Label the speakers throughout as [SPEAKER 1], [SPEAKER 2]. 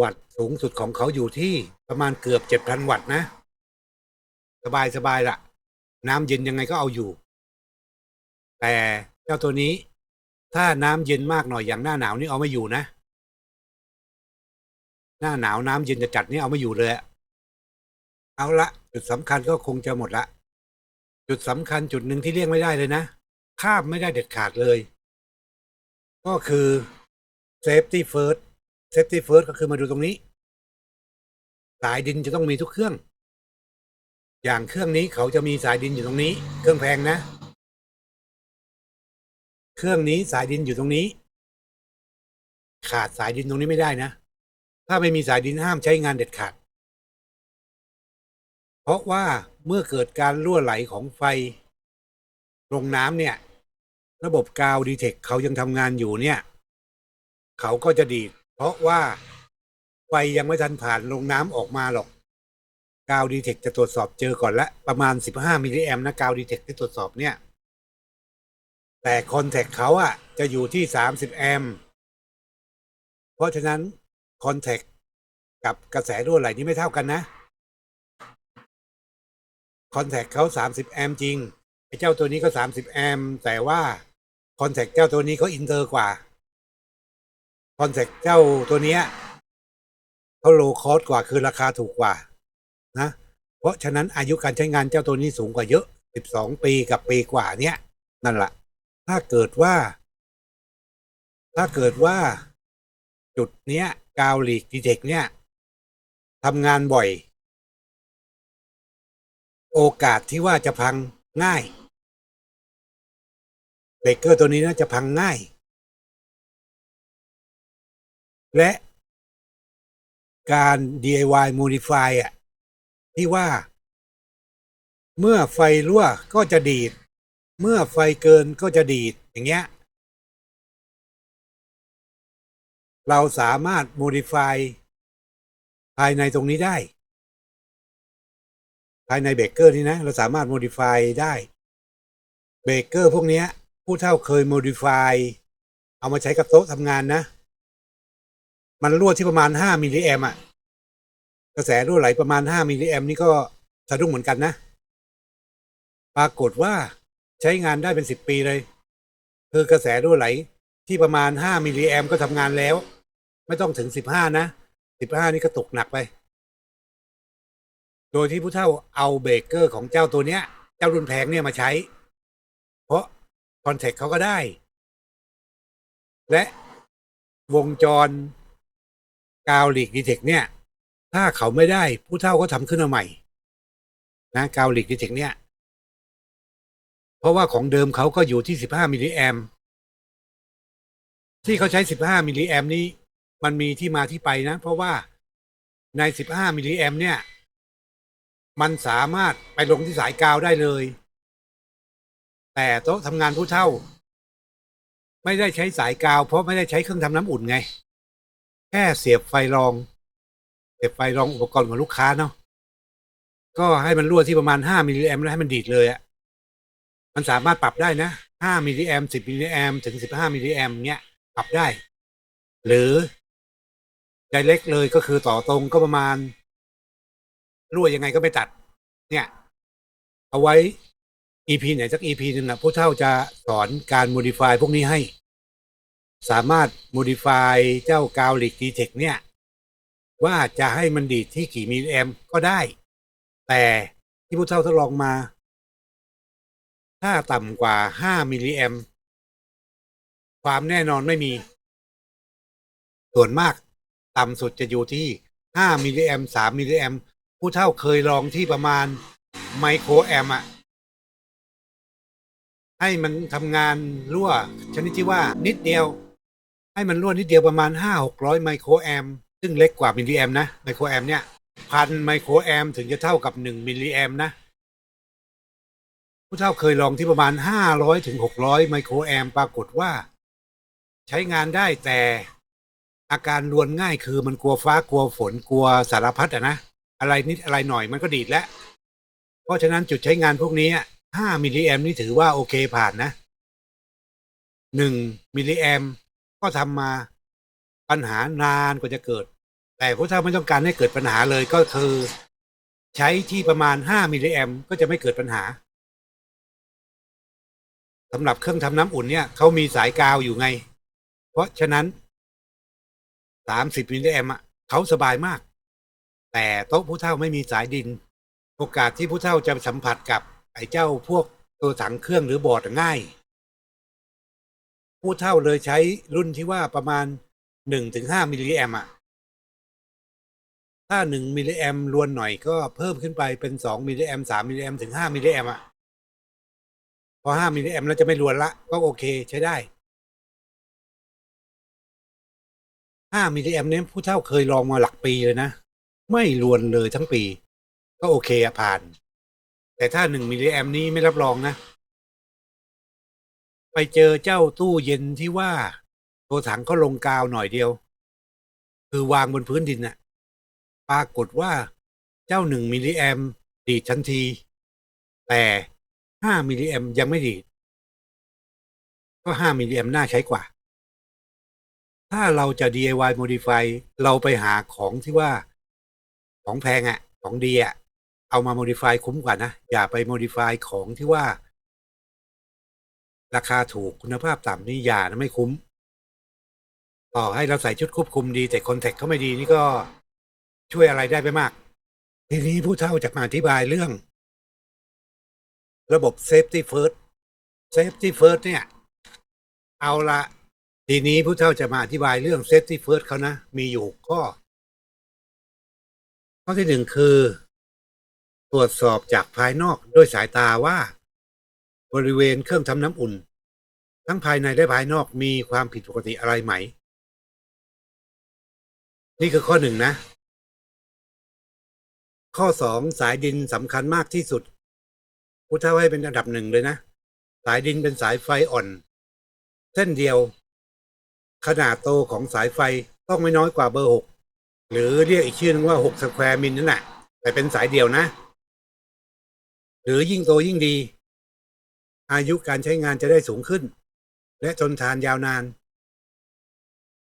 [SPEAKER 1] วัตต์สูงสุดของเขาอยู่ที่ประมาณเกือบเจ็ดพันวัตต์นะ สบายสบายละน้ำเย็นยังไงก็เอาอยู่ แต่เจ้าตัวนี้ ถ้าน้ำเย็นมากหน่อยอย่างหน้าหนาวนี่เอาไม่อยู่นะ หน้าหนาวน้ำเย็นจะจัดนี่เอาไม่อยู่เลยเอาละจุดสำคัญก็คงจะหมดละจุดสำคัญจุดหนึ่งที่เลี่ยงไม่ได้เลยนะข้ามไม่ได้เด็ดขาดเลย ก็คือ safety first safety first ก็คือมาดูตรงนี้ สายดินจะต้องมีทุกเครื่อง อย่างเครื่องนี้เขาจะมีสายดินอยู่ตรงนี้ เครื่องแพงนะ เครื่องนี้สายดินอยู่ตรงนี้ ขาดสายดินตรงนี้ไม่ได้นะ ถ้าไม่มีสายดินห้ามใช้งานเด็ดขาด เพราะว่าเมื่อเกิดการรั่วไหลของไฟลงน้ำเนี่ย ระบบกาวดีเทคเขายังทำงานอยู่เนี่ย เขาก็จะดีด เพราะว่าไฟยังไม่ทันผ่านลงน้ำออกมาหรอกกาวดีเทคจะตรวจสอบเจอก่อนละประมาณ 15มิลลิแอมนะกาวดีเทคที่ตรวจสอบเนี่ย แต่คอนแทคเขาอะจะอยู่ที่ 30 แอมเพราะฉะนั้นคอนแทคกับกระแสรั่วไหลนี่ไม่เท่ากันนะคอนแทคเขา30 แอมจริงไอ้เจ้าตัวนี้ก็ 30 แอมแต่ว่าคอนแทคเจ้าตัวนี้เขาอินเตอร์กว่า คอนแทคเจ้าตัวเนี้ยเขาโลคอสกว่าคือราคาถูกกว่า นะ เพราะฉะนั้นอายุการใช้งานเจ้าตัวนี้สูงกว่าเยอะ 12 ปีกับปีกว่าเนี้ยนั่นแหละถ้าเกิดว่า ถ้าเกิดว่า จุดเนี้ยกาวลีกดีเทคเนี่ยทำงานบ่อย โอกาสที่ว่าจะพังง่ายเบรกเกอร์ตัวนี้น่าจะพังง่าย และการ DIY modify อะที่ว่า เมื่อไฟรั่วก็จะดีด เมื่อไฟเกินก็จะดีด อย่างเงี้ย เราสามารถ modify ภายในตรงนี้ได้ ภายในเบรกเกอร์นี่นะ เราสามารถ modify ได้ เบรกเกอร์พวกเนี้ยผู้เท่าเคย modify เอามาใช้กับโต๊ะทำงานนะ มันรั่วที่ประมาณ 5 มิลลิแอมอะกระแสรั่วไหลประมาณ 5 มิลลิแอมนี่ก็สะดุ้งเหมือนกันนะ ปรากฏว่าใช้งานได้เป็น 10 ปีเลย คือกระแสรั่วไหลที่ประมาณ 5 มิลลิแอมก็ทำงานแล้ว ไม่ต้องถึง 15 นะ 15 นี่ก็ตกหนักไป โดยที่ผู้เท่าเอาเบรกเกอร์ของเจ้าตัวเนี้ย เจ้ารุ่นแพงเนี่ยมาใช้ เพราะคอนแทคเขาก็ได้ และวงจร กาวลีกดีเทคเนี่ย ถ้าเขาไม่ได้ผู้เท่าก็ทำขึ้นมาใหม่ นะกาวลีกดีเทคเนี่ย เพราะว่าของเดิมเขาก็อยู่ที่15มิลลิแอมที่เขาใช้15มิลลิแอมนี้ มันมีที่มาที่ไปนะ เพราะว่าใน15มิลลิแอมเนี่ย มันสามารถไปลงที่สายกาวได้เลย แต่โต๊ะทำงานผู้เท่า ไม่ได้ใช้สายกาว เพราะไม่ได้ใช้เครื่องทำน้ำอุ่นไง แค่เสียบไฟรอง เสียบไฟรองอุปกรณ์ของลูกค้าเนาะก็ให้มันรั่วที่ประมาณ5มิลลิแอมแล้วให้มันดีดเลยอะมันสามารถปรับได้นะ5มิลลิแอม10มิลลิแอมถึง15มิลลิแอมเนี้ยปรับได้ หรือ direct เลยก็คือต่อตรงก็ประมาณ รั่วยังไงก็ไม่ตัด เนี่ย เอาไว้ EP ไหนสัก EP หนึ่งนะผู้เท่าจะสอนการ modify พวกนี้ให้ สามารถ modify เจ้ากาวลิกดีเทคเนี่ย ว่าจะให้มันดีดที่กี่มิลลิแอมก็ได้ แต่ที่ผู้เท่าทดลองมา ถ้าต่ำกว่า 5 มิลลิแอมความแน่นอนไม่มี ส่วนมาก ต่ำสุดจะอยู่ที่ 5 มิลลิแอม3มิลลิแอมผู้เท่าเคยลองที่ประมาณไมโครแอมอะให้มันทำงานรั่วชนิดที่ว่านิดเดียว ให้มันรั่วนิดเดียวประมาณ 5 600 ไมโครแอมซึ่งเล็กกว่ามิลลิแอมนะไมโครแอมเนี่ยพันไมโครแอมถึงจะเท่ากับ 1 มิลลิแอมนะ ผู้เท่าเคยลองที่ประมาณ 500ถึง600 ไมโครแอมปรากฏว่า ใช้งานได้แต่อาการรวนง่ายคือมันกลัวฟ้ากลัวฝนกลัวสารพัดอะนะ อะไรนิดอะไรหน่อยมันก็ดีดแล้ว เพราะฉะนั้นจุดใช้งานพวกนี้อะ5มิลลิแอมนี่ถือว่าโอเคผ่านนะ 1 มิลลิแอม ก็ทำมาปัญหานานกว่าจะเกิด แต่ผู้เฒ่าไม่ต้องการให้เกิดปัญหาเลยก็คือ ใช้ที่ประมาณ 5 มิลลิแอมก็จะไม่เกิดปัญหาสำหรับเครื่องทำน้ำอุ่นเนี่ยเขามีสายกาวอยู่ไง เพราะฉะนั้น 30 มิลลิแอมอะเขาสบายมาก แต่โต๊ะผู้เฒ่าไม่มีสายดิน โอกาสที่ผู้เฒ่าจะสัมผัสกับไอ้เจ้าพวกตัวถังเครื่องหรือบอร์ดง่าย ผู้เฒ่าเลยใช้รุ่นที่ว่าประมาณ1-5มิลลิแอมอะถ้า1มิลลิแอมรวนหน่อยก็เพิ่มขึ้นไปเป็น2มิลลิแอม3มิลลิแอมถึง5มิลลิแอมอะพอ5มิลลิแอมแล้วจะไม่รวนละ ก็โอเคใช้ได้5มิลลิแอมเนี้ยผู้เฒ่าเคยลองมาหลักปีเลยนะ ไม่รวนเลยทั้งปี ก็โอเคอะผ่าน แต่ถ้า1มิลลิแอมนี้ไม่รับรองนะ ไปเจอเจ้าตู้เย็นที่ว่า ตัวถังก็ลงกาวหน่อยเดียว คือวางบนพื้นดินน่ะ ปรากฏว่าเจ้าหนึ่งมิลลิแอมดีดทันที แต่ห้ามิลลิแอมยังไม่ดีด ก็ห้ามิลลิแอมน่าใช้กว่า ถ้าเราจะ DIY modify เราไปหาของที่ว่า ของแพงอะของดีอะ เอามา modify คุ้มกว่านะ อย่าไป modify ของที่ว่า ราคาถูกคุณภาพต่ำนี่อย่านะไม่คุ้ม ต่อให้เราใส่ชุดควบคุมดี แต่คอนแทคเขาไม่ดีนี่ก็ช่วยอะไรได้ไปมาก ทีนี้ผู้เฒ่าจะมาอธิบายเรื่อง ระบบ Safety First Safety First เนี่ย เอาละทีนี้ผู้เฒ่าจะมาอธิบายเรื่อง Safety First เขานะ มีอยู่ข้อ ข้อที่หนึ่งคือ ตรวจสอบจากภายนอกด้วยสายตาว่า บริเวณเครื่องทำน้ำอุ่น ทั้งภายในและภายนอกมีความผิดปกติอะไรไหม นี่คือข้อหนึ่งนะ ข้อสองสายดินสำคัญมากที่สุด พุทธาให้เป็นอันดับหนึ่งเลยนะ สายดินเป็นสายไฟอ่อน เส้นเดียว ขนาดโตของสายไฟต้องไม่น้อยกว่าเบอร์หกหรือเรียกอีกชื่อนึงว่าหกสแควร์มิลนั่นแหละแต่เป็นสายเดียวนะ หรือยิ่งโตยิ่งดี อายุการใช้งานจะได้สูงขึ้น และทนทานยาวนาน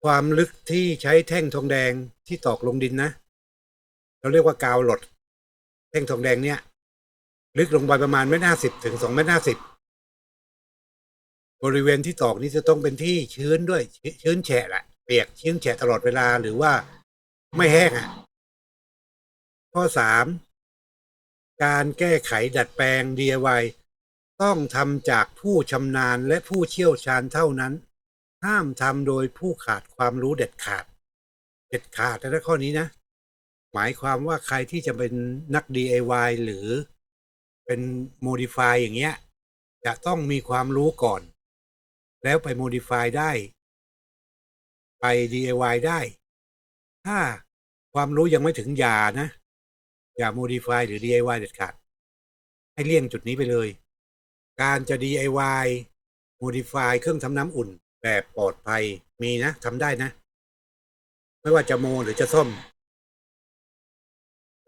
[SPEAKER 1] ความลึกที่ใช้แท่งทองแดงที่ตอกลงดินนะ เราเรียกว่ากาวหลด แท่งทองแดงเนี่ย ลึกลงไปประมาณเมตรห้าสิบถึงสองเมตรห้าสิบบริเวณที่ตอกนี้จะต้องเป็นที่ชื้นด้วย ชื้นแฉะแหละเปียกชื้นแฉะตลอดเวลาหรือว่าไม่แห้งอะ ข้อสามการแก้ไขดัดแปลง DIY ต้องทำจากผู้ชำนาญและผู้เชี่ยวชาญเท่านั้น ห้ามทำโดยผู้ขาดความรู้เด็ดขาด เด็ดขาดนะข้อนี้นะ หมายความว่าใครที่จะเป็นนัก DIY หรือเป็น Modify อย่างเงี้ย จะต้องมีความรู้ก่อน แล้วไป Modify ได้ ไป DIY ได้ ถ้าความรู้ยังไม่ถึงอย่านะ อย่า Modify หรือ DIY เด็ดขาด ให้เลี่ยงจุดนี้ไปเลย การจะ DIY Modify เครื่องทำน้ำอุ่นแบบปลอดภัยมีนะทำได้นะ ไม่ว่าจะโมหรือจะซ่อม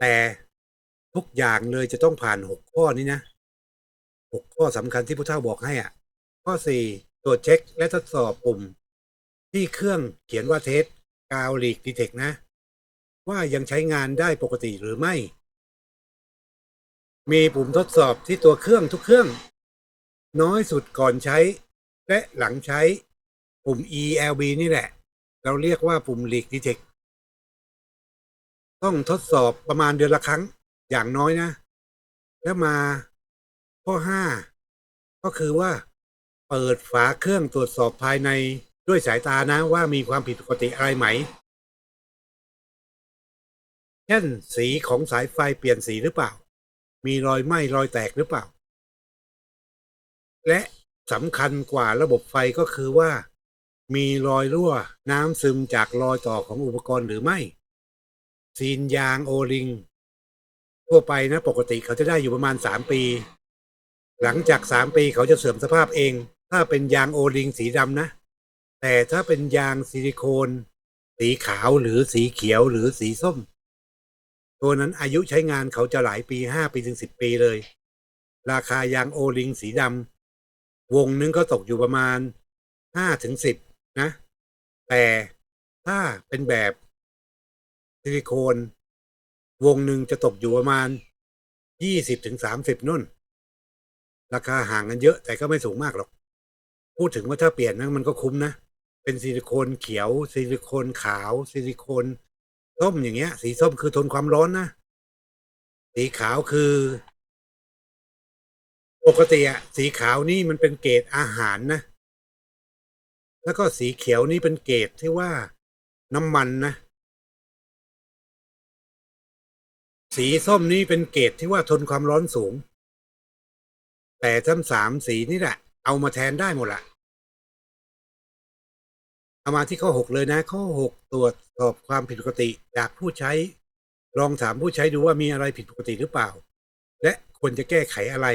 [SPEAKER 1] แต่ทุกอย่างเลยจะต้องผ่านหกข้อนี้นะหกข้อสำคัญที่ผู้เฒ่าบอกให้อะ ข้อสี่ตรวจเช็คและทดสอบปุ่ม ที่เครื่องเขียนว่าเทสกาวลีกดีเทคนะ ว่ายังใช้งานได้ปกติหรือไม่ มีปุ่มทดสอบที่ตัวเครื่องทุกเครื่อง น้อยสุดก่อนใช้ และหลังใช้ ปุ่ม ELB นี่แหละ เราเรียกว่าปุ่ม Leak Detect ต้องทดสอบประมาณเดือนละครั้งอย่างน้อยนะ แล้วมาข้อ 5 ก็คือว่า เปิดฝาเครื่องตรวจสอบภายในด้วยสายตานะว่ามีความผิดปกติอะไรไหม เช่นสีของสายไฟเปลี่ยนสีหรือเปล่า มีรอยไหม้รอยแตกหรือเปล่า และสำคัญกว่าระบบไฟก็คือว่า มีรอยรั่วน้ำซึมจากรอยต่อของอุปกรณ์หรือไม่ ซีนยางโอลิง ทั่วไปนะปกติเขาจะได้อยู่ประมาณสามปี หลังจากสามปีเขาจะเสื่อมสภาพเอง ถ้าเป็นยางโอลิงสีดำนะ แต่ถ้าเป็นยางซิลิโคน สีขาวหรือสีเขียวหรือสีส้ม ตัวนั้นอายุใช้งานเขาจะหลายปีห้าปีถึงสิบปีเลย ราคายางโอลิงสีดำ วงนึงก็ตกอยู่ประมาณห้าถึงสิบนะ แต่ถ้าเป็นแบบซิลิโคน วงหนึ่งจะตกอยู่ประมาณยี่สิบถึงสามสิบนุ่น ราคาห่างกันเยอะแต่ก็ไม่สูงมากหรอก พูดถึงว่าถ้าเปลี่ยนนะมันก็คุ้มนะ เป็นซิลิโคนเขียว ซิลิโคนขาว ซิลิโคนส้มอย่างเงี้ย สีส้มคือทนความร้อนนะ สีขาวคือ ปกติอะสีขาวนี่มันเป็นเกรดอาหารนะ แล้วก็สีเขียวนี่เป็นเกรดที่ว่าน้ำมันนะ สีส้มนี่เป็นเกรดที่ว่าทนความร้อนสูง แต่ทั้งสามสีนี่แหละ เอามาแทนได้หมดละเอามาที่ข้อหกเลยนะ ข้อหกตรวจสอบความผิดปกติจากผู้ใช้ ลองถามผู้ใช้ดูว่ามีอะไรผิดปกติหรือเปล่า และควรจะแก้ไขอะไร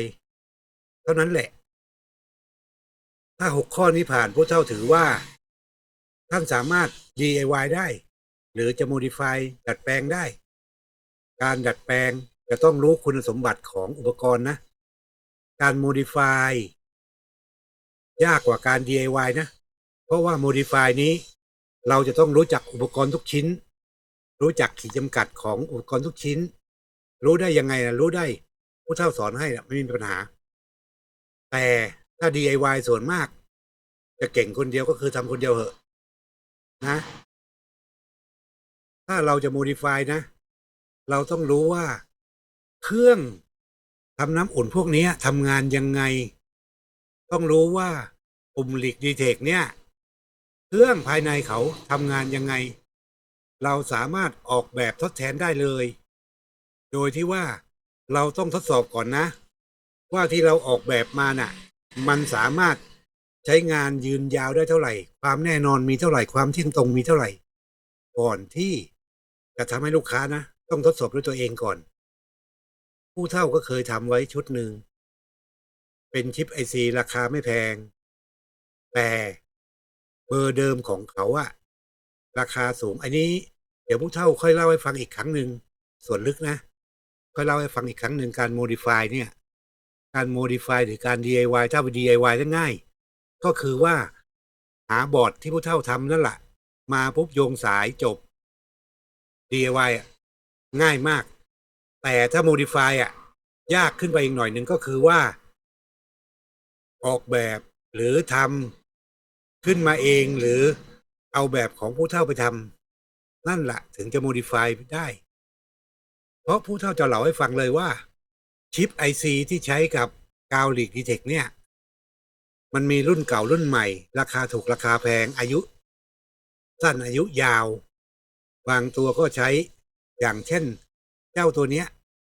[SPEAKER 1] เท่านั้นแหละ ถ้าหกข้อนี้ผ่านผู้เท่าถือว่า ท่านสามารถ DIY ได้ หรือจะ modify ดัดแปลงได้ การดัดแปลงจะต้องรู้คุณสมบัติของอุปกรณ์นะ การ modify ยากกว่าการ DIY นะ เพราะว่า modify นี้เราจะต้องรู้จักอุปกรณ์ทุกชิ้น รู้จักขีดจำกัดของอุปกรณ์ทุกชิ้น รู้ได้ยังไงนะรู้ได้ ผู้เท่าสอนให้นะไม่มีปัญหา แต่ถ้า DIY ส่วนมาก จะเก่งคนเดียวก็คือทำคนเดียวเหอะนะ ถ้าเราจะ modify นะ เราต้องรู้ว่าเครื่องทำน้ำอุ่นพวกนี้ทำงานยังไง ต้องรู้ว่าปุ่มหลีกดีเทคเนี่ย เครื่องภายในเขาทำงานยังไง เราสามารถออกแบบทดแทนได้เลย โดยที่ว่าเราต้องทดสอบก่อนนะ ว่าที่เราออกแบบมาน่ะ มันสามารถใช้งานยืนยาวได้เท่าไหร่ ความแน่นอนมีเท่าไหร่ความเที่ยงตรงมีเท่าไหร่ ก่อนที่จะทำให้ลูกค้านะ ต้องทดสอบด้วยตัวเองก่อน ผู้เท่าก็เคยทำไว้ชุดหนึ่ง เป็นชิปไอซีราคาไม่แพง แต่เบอร์เดิมของเขาอะราคาสูง อันนี้ เดี๋ยวผู้เท่าค่อยเล่าให้ฟังอีกครั้งหนึ่งส่วนลึกนะค่อยเล่าให้ฟังอีกครั้งหนึ่งการ modify เนี่ย การ modify หรือการ DIY ถ้าไป DIY ได้ง่าย ก็คือว่าหาบอร์ดที่ผู้เท่าทำนั่นแหละมาปุ๊บโยงสายจบ DIY อะง่ายมาก แต่ถ้า modify อะ ยากขึ้นไปอีกหน่อยหนึ่งก็คือว่า ออกแบบหรือทำขึ้นมาเองหรือเอาแบบของผู้เท่าไปทำนั่นแหละถึงจะ modify ได้ เพราะผู้เท่าจะเล่าให้ฟังเลยว่า ชิป IC ที่ใช้กับกาวลีกดีเทคเนี่ย มันมีรุ่นเก่ารุ่นใหม่ ราคาถูกราคาแพงอายุ สั้นอายุยาว บางตัวก็ใช้อย่างเช่น เจ้าตัวเนี้ย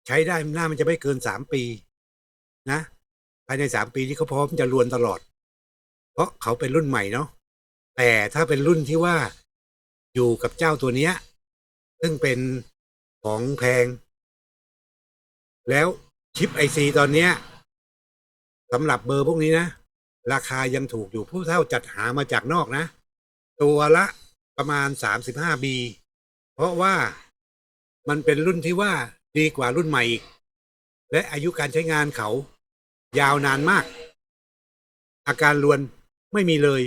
[SPEAKER 1] ใช้ได้หน้ามันจะไม่เกินสามปี นะ ภายในสามปีที่เขาพร้อมจะรวนตลอด เพราะเขาเป็นรุ่นใหม่เนาะแต่ถ้าเป็นรุ่นที่ว่าอยู่กับเจ้าตัวเนี้ย ซึ่งเป็นของแพง แล้ว ชิปไอซีตอนเนี้ยสำหรับเบอร์พวกนี้นะ ราคายังถูกอยู่ผู้เท่าจัดหามาจากนอกนะ ตัวละประมาณ 35B เพราะว่ามันเป็นรุ่นที่ว่าดีกว่ารุ่นใหม่อีก และอายุการใช้งานเขา ยาวนานมาก อาการรวนไม่มีเลย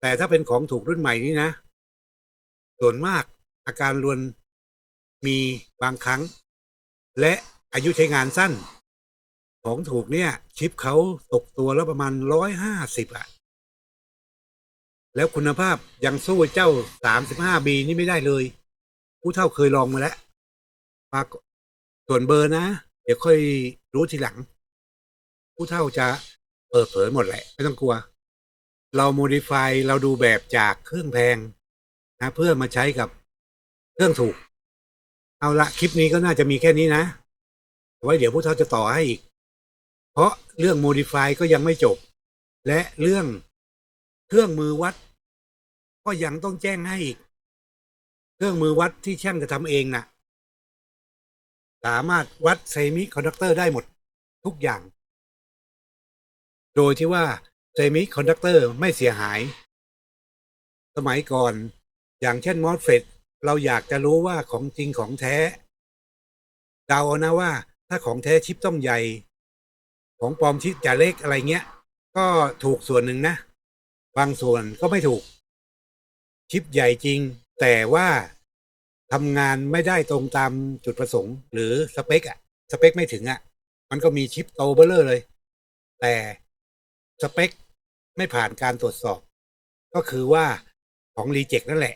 [SPEAKER 1] แต่ถ้าเป็นของถูกรุ่นใหม่นี่นะ ส่วนมากอาการรวนมีบางครั้ง และ อายุใช้งานสั้น ของถูกเนี่ย ชิปเขาตกตัวแล้วประมาณร้อยห้าสิบอะแล้วคุณภาพยังสู้เจ้าสามสิบห้าบีนี่ไม่ได้เลย ผู้เท่าเคยลองมาแล้วปากส่วนเบอร์นะ เดี๋ยวค่อยรู้ทีหลัง ผู้เท่าจะเปิดเผยหมดแหละ ไม่ต้องกลัว เราโมดิฟายเราดูแบบจากเครื่องแพงนะเพื่อมาใช้กับเครื่องถูก เอาละคลิปนี้ก็น่าจะมีแค่นี้นะ ไว้เดี๋ยวผู้เท่าจะต่อให้อีก เพราะเรื่อง modify ก็ยังไม่จบ และเรื่องเครื่องมือวัด ก็ยังต้องแจ้งให้อีก เครื่องมือวัดที่ช่างจะทำเองนะ่ะ สามารถวัดเซมิคอนดักเตอร์ได้หมดทุกอย่าง โดยที่ว่าเซมิคอนดักเตอร์ไม่เสียหาย สมัยก่อนอย่างเช่นมอสเฟตเราอยากจะรู้ว่าของจริงของแท้เดาเอานะว่า ถ้าของแท้ชิปต้องใหญ่ ของปลอมชิปจะเล็กอะไรเงี้ย ก็ถูกส่วนหนึ่งนะ บางส่วนก็ไม่ถูก ชิปใหญ่จริง แต่ว่าทำงานไม่ได้ตรงตามจุดประสงค์ หรือสเปคอะสเปคไม่ถึงอะมันก็มีชิปโตเบลเลอร์เลย แต่สเปคไม่ผ่านการตรวจสอบ ก็คือว่าของรีเจ็คนั่นแหละ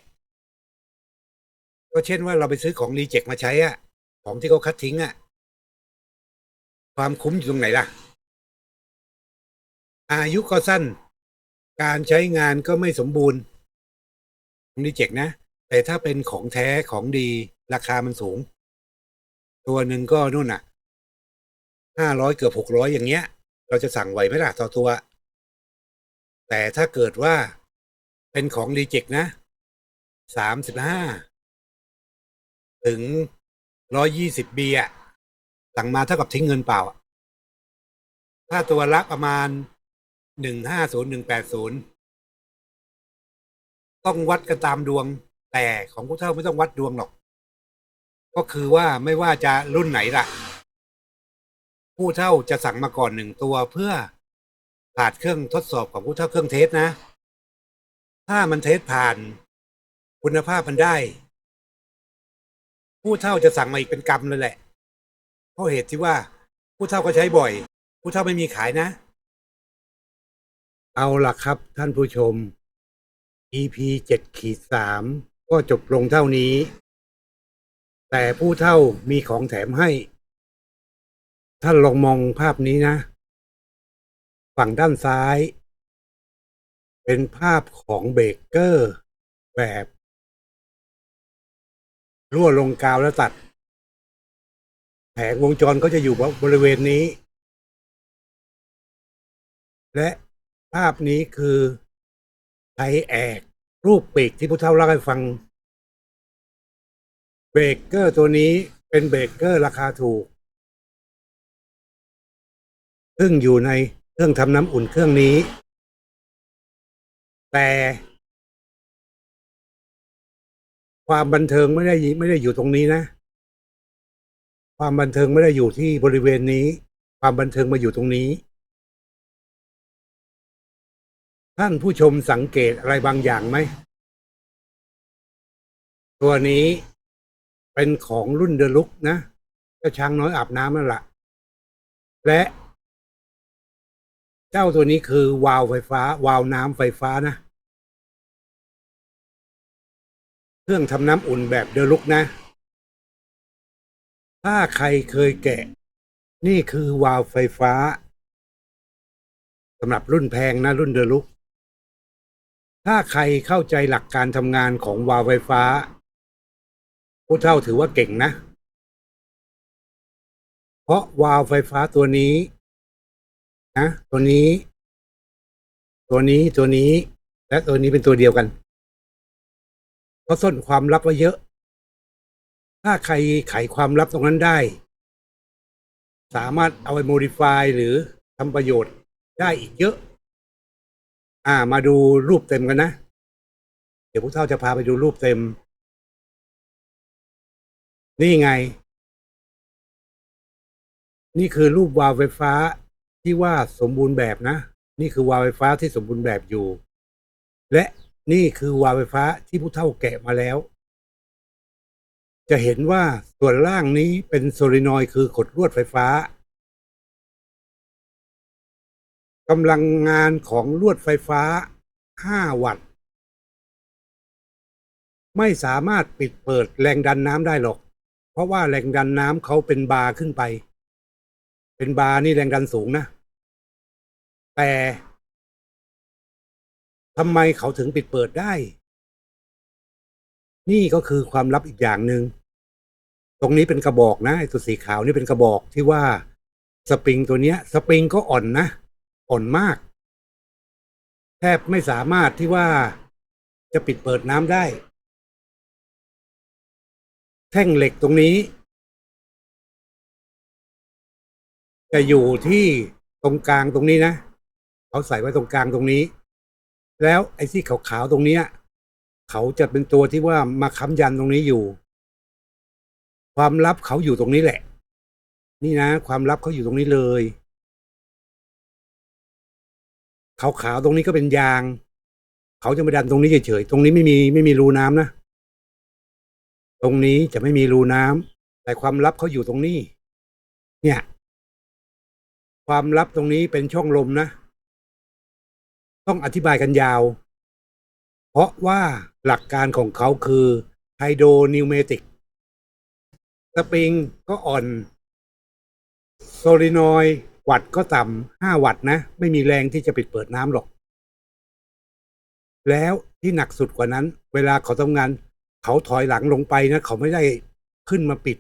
[SPEAKER 1] ก็เช่นว่าเราไปซื้อของรีเจ็คมาใช้อะของที่เขาคัดทิ้งอะ ความคุ้มอยู่ตรงไหนล่ะ อายุก็สั้น การใช้งานก็ไม่สมบูรณ์ของรีเจ็คนะ แต่ถ้าเป็นของแท้ของดีราคามันสูง ตัวหนึ่งก็นู่นน่ะห้าร้อยเกือบหกร้อยอย่างเงี้ย เราจะสั่งไหวไหมล่ะต่อตัว แต่ถ้าเกิดว่าเป็นของรีเจ็คนะสามสิบห้าถึงร้อยยี่สิบบีอะ สั่งมาเท่ากับทิ้งเงินเปล่า ถ้าตัวละประมาณหนึ่งห้าศูนย์หนึ่งแปดศูนย์ต้องวัดกันตามดวง แต่ของผู้เฒ่าไม่ต้องวัดดวงหรอก ก็คือว่าไม่ว่าจะรุ่นไหนล่ะ ผู้เฒ่าจะสั่งมาก่อนหนึ่งตัวเพื่อผ่านเครื่องทดสอบของผู้เฒ่าเครื่องเทสนะ ถ้ามันเทสผ่านคุณภาพมันได้ ผู้เฒ่าจะสั่งมาอีกเป็นกรรมเลยแหละ เพราะเหตุที่ว่าผู้เฒ่าก็ใช้บ่อย ผู้เฒ่าไม่มีขายนะ เอาล่ะครับท่านผู้ชม EP เจ็ดขีดสามก็จบลงเท่านี้ แต่ผู้เท่ามีของแถมให้ ท่านลองมองภาพนี้นะ ฝั่งด้านซ้าย เป็นภาพของเบเกอร์แบบรั่วลงกาวแล้วตัด แผงวงจรก็จะอยู่บริเวณนี้ และภาพนี้คือไทยแอกรูปปีกที่ผู้เฒ่าเล่าให้ฟัง เบรกเกอร์ตัวนี้เป็นเบรกเกอร์ราคาถูก ซึ่งอยู่ในเครื่องทำน้ำอุ่นเครื่องนี้ แต่ความบันเทิงไม่ได้ไม่ได้อยู่ตรงนี้นะ ความบันเทิงไม่ได้อยู่ที่บริเวณนี้ ความบันเทิงมาอยู่ตรงนี้ ท่านผู้ชมสังเกตอะไรบางอย่างไหม ตัวนี้เป็นของรุ่นเดลุกนะเจ้าช้างน้อยอาบน้ำนั่นแหละและ เจ้าตัวนี้คือ วาวไฟฟ้า วาวน้ำไฟฟ้านะ เครื่องทำน้ำอุ่นแบบเดลุกนะ ถ้าใครเคยแกะ นี่คือวาล์วไฟฟ้าสำหรับรุ่นแพงนะรุ่นเดลุก ถ้าใครเข้าใจหลักการทำงานของวาล์วไฟฟ้าผู้เท่าถือว่าเก่งนะ เพราะวาล์วไฟฟ้าตัวนี้นะตัวนี้ ตัวนี้ตัวนี้ และตัวนี้เป็นตัวเดียวกันเขาซ่อนความลับไว้เยอะ ถ้าใครไขความลับตรงนั้นได้ สามารถเอาไปโมดิฟายหรือทำประโยชน์ได้อีกเยอะ อ่า มาดูรูปเต็มกันนะ เดี๋ยวพวกเท่าจะพาไปดูรูปเต็ม นี่ไง นี่คือรูปวาล์วไฟฟ้าที่ว่าสมบูรณ์แบบนะ นี่คือวาล์วไฟฟ้าที่สมบูรณ์แบบอยู่ และนี่คือวาล์วไฟฟ้าที่ผู้เฒ่าแกะมาแล้ว จะเห็นว่าส่วนล่างนี้เป็นโซลินอยคือ ขดลวดไฟฟ้ากำลังงานของลวดไฟฟ้า 5 วัตต์ ไม่สามารถปิดเปิดแรงดันน้ำได้หรอก เพราะว่าแรงดันน้ำเขาเป็นบาร์ขึ้นไป เป็นบาร์นี่แรงดันสูงนะ แต่ทำไมเขาถึงปิดเปิดได้ นี่ก็คือความลับอีกอย่างหนึ่งตรงนี้เป็นกระบอกนะไอ้ตัวสีขาวนี่เป็นกระบอกที่ว่าสปริงตัวเนี้ย สปริงก็อ่อนนะ อ่อนมาก แทบไม่สามารถที่ว่าจะปิดเปิดน้ำได้ แท่งเหล็กตรงนี้ จะอยู่ที่ตรงกลางตรงนี้นะ เขาใส่ไว้ตรงกลางตรงนี้ แล้วไอ้ที่ขาวๆตรงเนี้ย เขาจะเป็นตัวที่ว่ามาค้ำยันตรงนี้อยู่ ความลับเขาอยู่ตรงนี้แหละ นี่นะ ความลับเขาอยู่ตรงนี้เลยขาวๆตรงนี้ก็เป็นยาง เขาจะมาดันตรงนี้เฉยๆตรงนี้ไม่มีไม่มีรูน้ำนะตรงนี้จะไม่มีรูน้ำแต่ความลับเขาอยู่ตรงนี้ เนี่ย ความลับตรงนี้เป็นช่องลมนะ ต้องอธิบายกันยาว เพราะว่า หลักการของเขาคือไฮโดรนิวเมติกสปริงก็อ่อน โซลินอยด์วัตก็ต่ำห้าวัตนะ ไม่มีแรงที่จะปิดเปิดน้ำหรอก แล้วที่หนักสุดกว่านั้น เวลาเขาทำงาน เขาถอยหลังลงไปนะ เขาไม่ได้ขึ้นมาปิด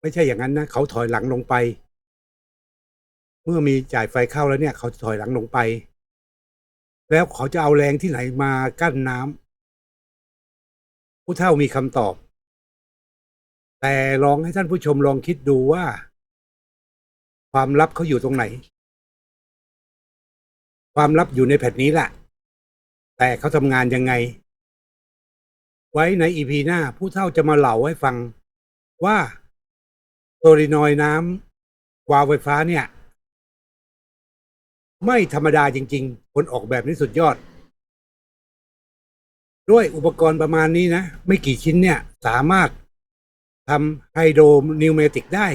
[SPEAKER 1] ไม่ใช่อย่างนั้นนะ เขาถอยหลังลงไป เมื่อมีจ่ายไฟเข้าแล้วเนี่ย เขาถอยหลังลงไป แล้วเขาจะเอาแรงที่ไหนมากั้นน้ำ ผู้เฒ่ามีคำตอบ แต่ลองให้ท่านผู้ชมลองคิดดูว่า ความลับเขาอยู่ตรงไหน ความลับอยู่ในแผ่นนี้แหละแต่เขาทำงานยังไง ไว้ในอีพีหน้าผู้เฒ่าจะมาเล่าให้ฟังว่าโซลินอยน้ำวาวไฟฟ้าเนี่ย ไม่ธรรมดาจริง ๆ คนออกแบบนี้สุดยอด ด้วยอุปกรณ์ประมาณนี้นะ ไม่กี่ชิ้นเนี่ย สามารถทำไฮโดรนิวเมติกได้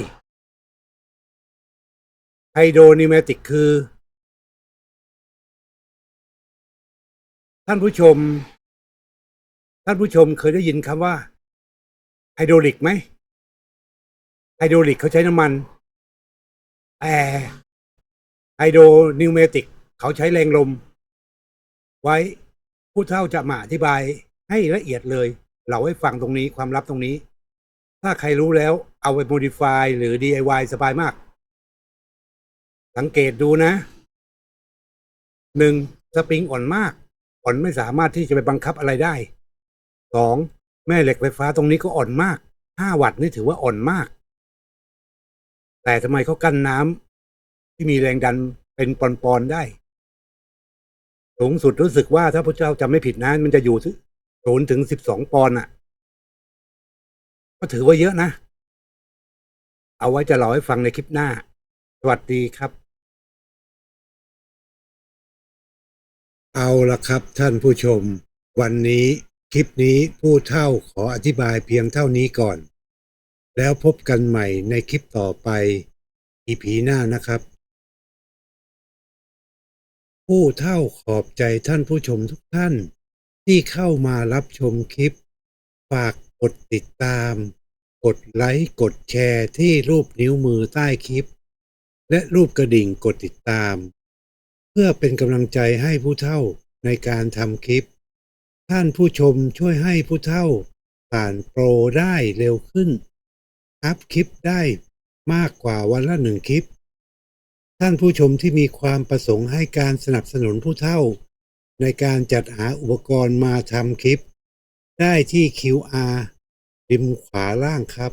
[SPEAKER 1] ไฮโดรนิวเมติกคือ ท่านผู้ชม ท่านผู้ชมเคยได้ยินคำว่า ไฮโดรลิกไหมไฮโดรลิกเขาใช้น้ำมันแต่ไฮโดรนิวเมติกเขาใช้แรงลม ไว้ ผู้เฒ่าจะมาอธิบายให้ละเอียดเลย เราให้ฟังตรงนี้ความลับตรงนี้ ถ้าใครรู้แล้วเอาไป modify หรือ DIY สบายมาก สังเกตดูนะหนึ่งสปริงอ่อนมาก อ่อนไม่สามารถที่จะไปบังคับอะไรได้สองแม่เหล็กไฟฟ้าตรงนี้ก็อ่อนมากห้าวัตต์นี่ถือว่าอ่อนมาก แต่ทำไมเขากั้นน้ำที่มีแรงดันเป็นปอนๆได้ สูงสุดรู้สึกว่าถ้าพระเจ้าจำไม่ผิดนะ มันจะอยู่ที่ศูนย์ถึงสิบสองปอนด์อะ ก็ถือว่าเยอะนะ เอาไว้จะเล่าให้ฟังในคลิปหน้า สวัสดีครับ เอาละครับท่านผู้ชม วันนี้คลิปนี้ผู้เท่าขออธิบายเพียงเท่านี้ก่อน แล้วพบกันใหม่ในคลิปต่อไปอีพีหน้านะครับ ผู้เท่าขอบใจท่านผู้ชมทุกท่าน ที่เข้ามารับชมคลิป ฝากกดติดตาม กดไลค์กดแชร์ที่รูปนิ้วมือใต้คลิป และรูปกระดิ่งกดติดตาม เพื่อเป็นกำลังใจให้ผู้เท่าในการทำคลิป ท่านผู้ชมช่วยให้ผู้เท่า ผ่านโปรได้เร็วขึ้น อัพคลิปได้มากกว่าวันละหนึ่งคลิป ท่านผู้ชมที่มีความประสงค์ให้การสนับสนุนผู้เท่า ในการจัดหาอุปกรณ์มาทำคลิป ได้ที่ QR ริมขวาล่างครับ